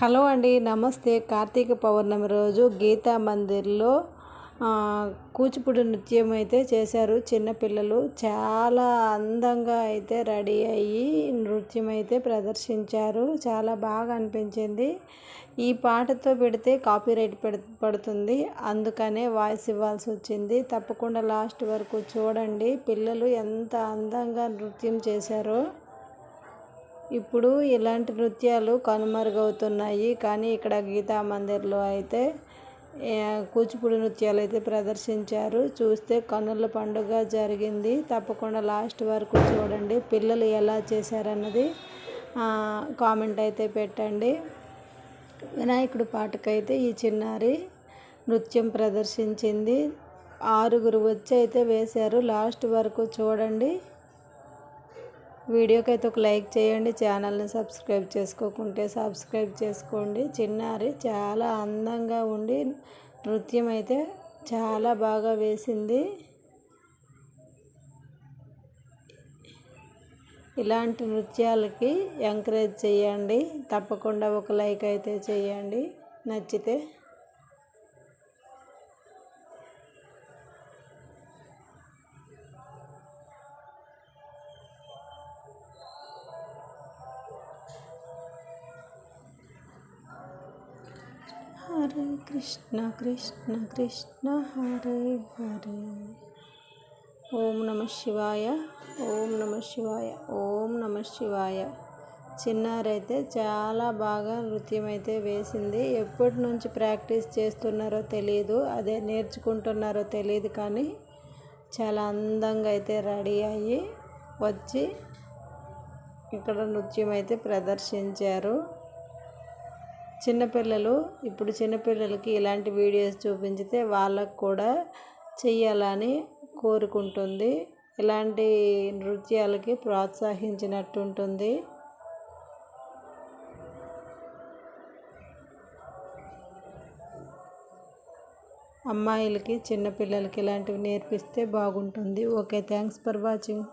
Hello అండి నమస్తే. కార్తీక పౌర్ణమి రోజు గీతా మందిర్లో కూచిపూడి నృత్యం అయితే చేశారు. చిన్నపిల్లలు చాలా అందంగా అయితే రెడీ అయ్యి నృత్యం అయితే ప్రదర్శించారు. చాలా బాగా అనిపించింది. ఈ పాటతో పెడితే కాపీరైట్ పడుతుంది. అందుకనే వాయిస్ ఇవ్వాల్సి వచ్చింది. తప్పకుండా లాస్ట్ వరకు చూడండి. పిల్లలు ఎంత అందంగా నృత్యం చేశారో. ఇప్పుడు ఇలాంటి నృత్యాలు కనుమరుగవుతున్నాయి. కానీ ఇక్కడ గీతా మందిర్లో అయితే కూచిపూడి నృత్యాలు అయితే ప్రదర్శించారు. చూస్తే కన్నుల పండుగ జరిగింది. తప్పకుండా లాస్ట్ వరకు చూడండి. పిల్లలు ఎలా చేశారన్నది కామెంట్ అయితే పెట్టండి. వినాయకుడు పాటకైతే ఈ చిన్నారి నృత్యం ప్రదర్శించింది. ఆరుగురు వచ్చి అయితే వేశారు. లాస్ట్ వరకు చూడండి. వీడియోకి అయితే ఒక లైక్ చేయండి ఛానల్ని సబ్స్క్రైబ్ చేసుకోకుంటే సబ్స్క్రైబ్ చేసుకోండి. చిన్నారి చాలా అందంగా ఉండి నృత్యం అయితే చాలా బాగా వేసింది. ఇలాంటి నృత్యాలకి ఎంకరేజ్ చేయండి. తప్పకుండా ఒక లైక్ అయితే చేయండి. నచ్చితే హరే కృష్ణ కృష్ణ కృష్ణ హరే హరే. ఓం నమ శివాయ ఓం నమ శివాయ ఓం నమ శివాయ. చిన్నారైతే చాలా బాగా నృత్యం అయితే వేసింది. ఎప్పటి నుంచి ప్రాక్టీస్ చేస్తున్నారో తెలియదు అదే నేర్చుకుంటున్నారో తెలియదు కానీ చాలా అందంగా అయితే రెడీ అయ్యి వచ్చి ఇక్కడ నృత్యం అయితే ప్రదర్శించారు. చిన్నపిల్లలు ఇప్పుడు చిన్నపిల్లలకి ఇలాంటి వీడియోస్ చూపించితే వాళ్ళకు కూడా చెయ్యాలని కోరుకుంటుంది. ఇలాంటి నృత్యాలకి ప్రోత్సహించినట్టు ఉంటుంది అమ్మాయిలకి చిన్నపిల్లలకి ఇలాంటివి నేర్పిస్తే బాగుంటుంది. Okay thanks for watching.